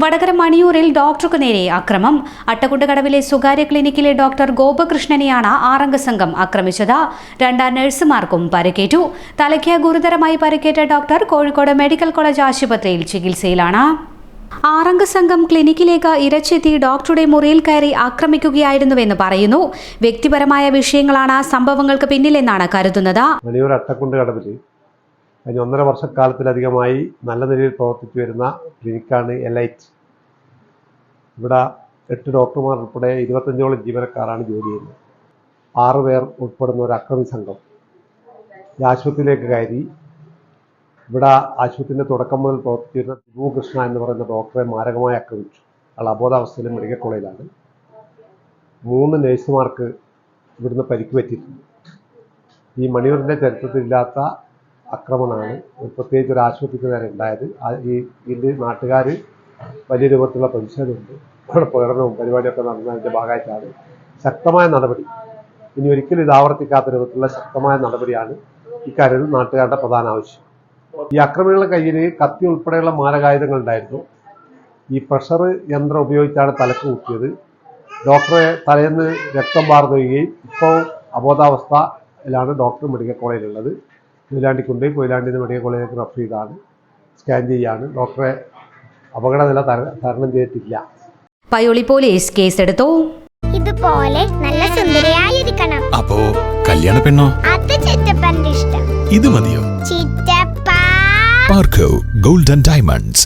വടകര മണിയൂരിൽ ഡോക്ടർക്ക് നേരെ അക്രമം. അട്ടക്കുണ്ടകടവിലെ സ്വകാര്യ ക്ലിനിക്കിലെ ഡോക്ടർ ഗോപകൃഷ്ണനെയാണ് ആറംഗ സംഘം ആക്രമിച്ചത്. രണ്ട് നഴ്സുമാർക്കും പരിക്കേറ്റു. തലയ്ക്ക് ഗുരുതരമായി പരിക്കേറ്റ ഡോക്ടർ കോഴിക്കോട് മെഡിക്കൽ കോളേജ് ആശുപത്രിയിൽ ചികിത്സയിലാണ്. ആറംഗ സംഘം ക്ലിനിക്കിലേക്ക് ഇരച്ചെത്തി ഡോക്ടറുടെ മുറിയിൽ കയറി ആക്രമിക്കുകയായിരുന്നുവെന്ന് പറയുന്നു. വ്യക്തിപരമായ വിഷയങ്ങളാണ് സംഭവങ്ങൾക്ക് പിന്നിലെന്നാണ് കരുതുന്നത്. വലിയൊരു അട്ടക്കുണ്ട് കഴിഞ്ഞ ഒന്നര വർഷക്കാലത്തിലധികമായി നല്ല നിലയിൽ പ്രവർത്തിച്ചു വരുന്ന ക്ലിനിക്കാണ് എലൈറ്റ്. ഇവിടെ എട്ട് ഡോക്ടർമാർ ഉൾപ്പെടെ ഇരുപത്തഞ്ചോളം ജീവനക്കാരാണ് ജോലി ചെയ്യുന്നത്. ആറ് പേർ ഉൾപ്പെടുന്ന ഒരു അക്രമി സംഘം ഈ ആശുപത്രിയിലേക്ക് കയറി. ഇവിടെ ആശുപത്രിന്റെ തുടക്കം മുതൽ പ്രവർത്തിച്ചിരുന്ന കൃഷ്ണ എന്ന് പറയുന്ന ഡോക്ടറെ മാരകമായി ആക്രമിച്ചു. അയാൾ അബോധാവസ്ഥയിൽ മെഡിക്കൽ കോളേജിലാണ്. മൂന്ന് നഴ്സുമാർക്ക് ഇവിടുന്ന് പരിക്ക് പറ്റിയിട്ടുണ്ട്. ഈ മണിയൂരിന്റെ ചരിത്രത്തിലില്ലാത്ത ആക്രമണമാണ് പ്രത്യേകിച്ച് ഒരു ആശുപത്രിക്ക് നേരെ ഉണ്ടായത് ഈ ഇതിൽ നാട്ടുകാർ വലിയ രൂപത്തിലുള്ള പ്രതിഷേധമുണ്ട്. പ്രകടനവും പരിപാടിയൊക്കെ നടന്നതിന്റെ ഭാഗമായിട്ടാണ്. ശക്തമായ നടപടി. ഇനി ഒരിക്കലും ഇത് ആവർത്തിക്കാത്ത രൂപത്തിലുള്ള ശക്തമായ നടപടിയാണ് ഇക്കാര്യത്തിൽ നാട്ടുകാരുടെ പ്രധാന ആവശ്യം. ഈ അക്രമികളുടെ കയ്യിൽ കത്തി ഉൾപ്പെടെയുള്ള മാരകായുധങ്ങൾ ഉണ്ടായിരുന്നു. ഈ പ്രഷർ യന്ത്രം ഉപയോഗിച്ചാണ് തലക്ക് കുത്തിയത്. ഡോക്ടറെ തലേന്ന് രക്തം വാർന്നൊഴുകയും ഇപ്പോൾ അബോധാവസ്ഥയിലാണ് ഡോക്ടർ മെഡിക്കൽ കോളേജിലുള്ളത്. കൊയിലാണ്ടി കൊണ്ടുപോയി കൊയിലാണ്ടിന്ന് മെഡിക്കൽ കോളേജിലേക്ക് റെഫർ ചെയ്താണ്. സ്കാൻ ചെയ്യാണ്. ഡോക്ടറെ അപകടനില തര- തരണം ചെയ്തിട്ടില്ല. പയോളി പോലീസ് കേസെടുത്തു. ഇതുപോലെ നല്ല സുന്ദരിയായിരിക്കണം. അപ്പോ കല്യാണ പെണ്ണോ? അത് ചിറ്റപ്പന്റെ ഇഷ്ടം. ഇത് മതിയോ? ചിറ്റപ്പ. പാർക്കോ ഗോൾഡൻ ഡയമണ്ട്സ്.